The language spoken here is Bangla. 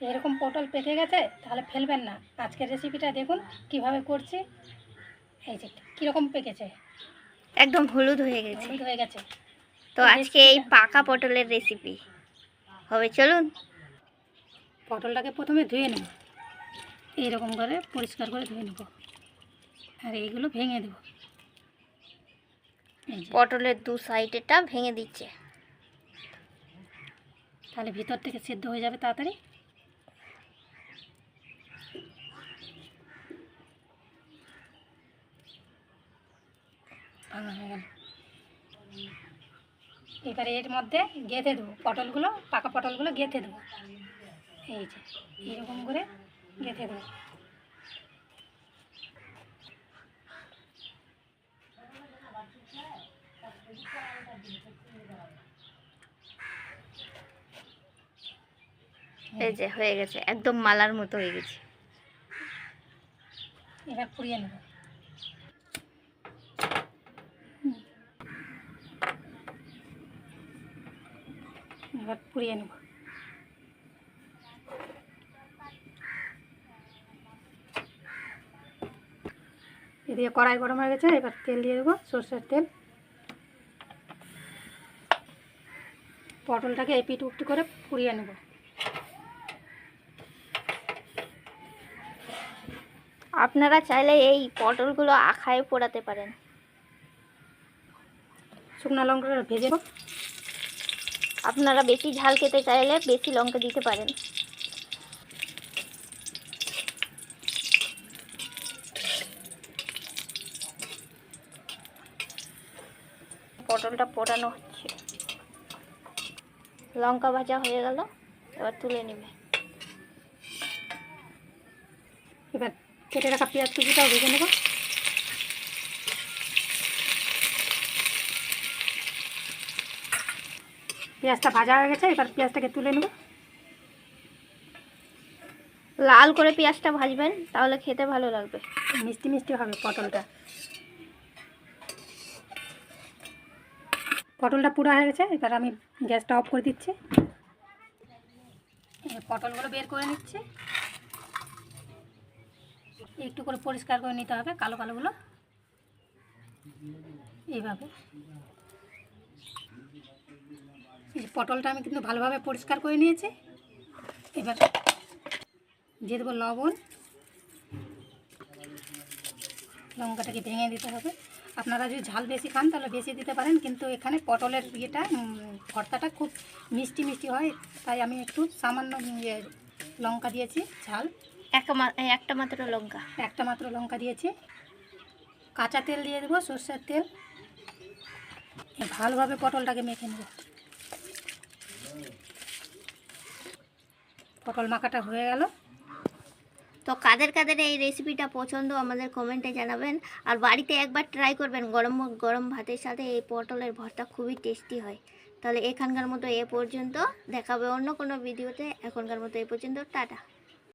এরকম পটল পেকে গেছে তাহলে ফেলবেন না। আজকের রেসিপিটা দেখুন কীভাবে করছি। এই যে কীরকম পেকেছে। একদম হলুদ হয়ে গেছে। হলুদ হয়ে গেছে। তো আজকে এই পাকা পটলের রেসিপি হবে চলুন। পটলটাকে প্রথমে ধুয়ে নেব। এইরকম করে পরিষ্কার করে ধুয়ে নেব। আর এইগুলো ভেঙে দেবো। পটলের দু সাইডেটা ভেঙে দিচ্ছে। তাহলে ভিতর থেকে সেদ্ধ হয়ে যাবে তাড়াতাড়ি ভাঙা হয়ে গেল এবারে এর মধ্যে গেঁথে দেবো। পটলগুলো পাকা পটলগুলো গেঁথে দেবো। এই যে এরকম করে গেঁথে দেবো। এই যে হয়ে গেছে। একদম মালার মতো হয়ে গেছে। এবার পুড়িয়ে নেব। এবার পুড়িয়ে নেব। এদিকে কড়াই গরম হয়ে গেছে এবার তেল দিয়ে দেবো সর্ষের তেল। পটলটাকে এপিট উপিট করে পুড়িয়ে নেব। আপনারা চাইলে এই পটলগুলো আখায় পোড়াতে পারেন। শুকনো লঙ্কা ভেজে নেব। আপনারা বেশি ঝাল খেতে চাইলে বেশি লঙ্কা দিতে পারেন। পটলটা পোড়ানো হচ্ছে। লঙ্কা ভাজা হয়ে গেল, এবার তুলে নেবে। এবার কেটে রাখা পেঁয়াজ কুচিটাও ভেজে নেব। পেঁয়াজটা ভাজা হয়ে গেছে, এবার পেঁয়াজটাকে তুলে নেব। লাল করে পেঁয়াজটা ভাজবেন, তাহলে খেতে ভালো লাগবে। মিষ্টি মিষ্টি হবে পটলটা। পটলটা পুরো হয়ে গেছে, এবার আমি গ্যাসটা অফ করে দিচ্ছি। পটলগুলো বের করে নিচ্ছি। একটু করে পরিষ্কার করে নিতে হবে, কালো কালোগুলো। এইভাবে। এই যে পটলটা আমি কিন্তু ভালোভাবে পরিষ্কার করে নিয়েছি। এবার দিয়ে দেবো লবণ। লঙ্কাটাকে ভেঙে দিতে হবে। আপনারা যদি ঝাল বেশি খান তাহলে বেশি দিতে পারেন কিন্তু এখানে পটলের ইয়েটা ভর্তাটা খুব মিষ্টি মিষ্টি হয়। তাই আমি একটু সামান্য ইয়ে লঙ্কা দিয়েছি ঝাল। একটা একটা মাত্র লঙ্কা। একটা মাত্র লঙ্কা দিয়েছি। কাঁচা তেল দিয়ে দেবো সর্ষের তেল। ভালোভাবে পটলটাকে মেখে নেব। পটল মাখাটা হয়ে গেল। তো কাদের কাদের এই রেসিপিটা পছন্দ আমাদের কমেন্টে জানাবেন। আর বাড়িতে একবার ট্রাই করবেন, গরম গরম ভাতের সাথে এই পটলের ভর্তা খুবই টেস্টি হয়। তাহলে এখানকার মতো এ পর্যন্ত, দেখাবে অন্য কোনো ভিডিওতে এখনকার মতো এ পর্যন্ত, টাটা।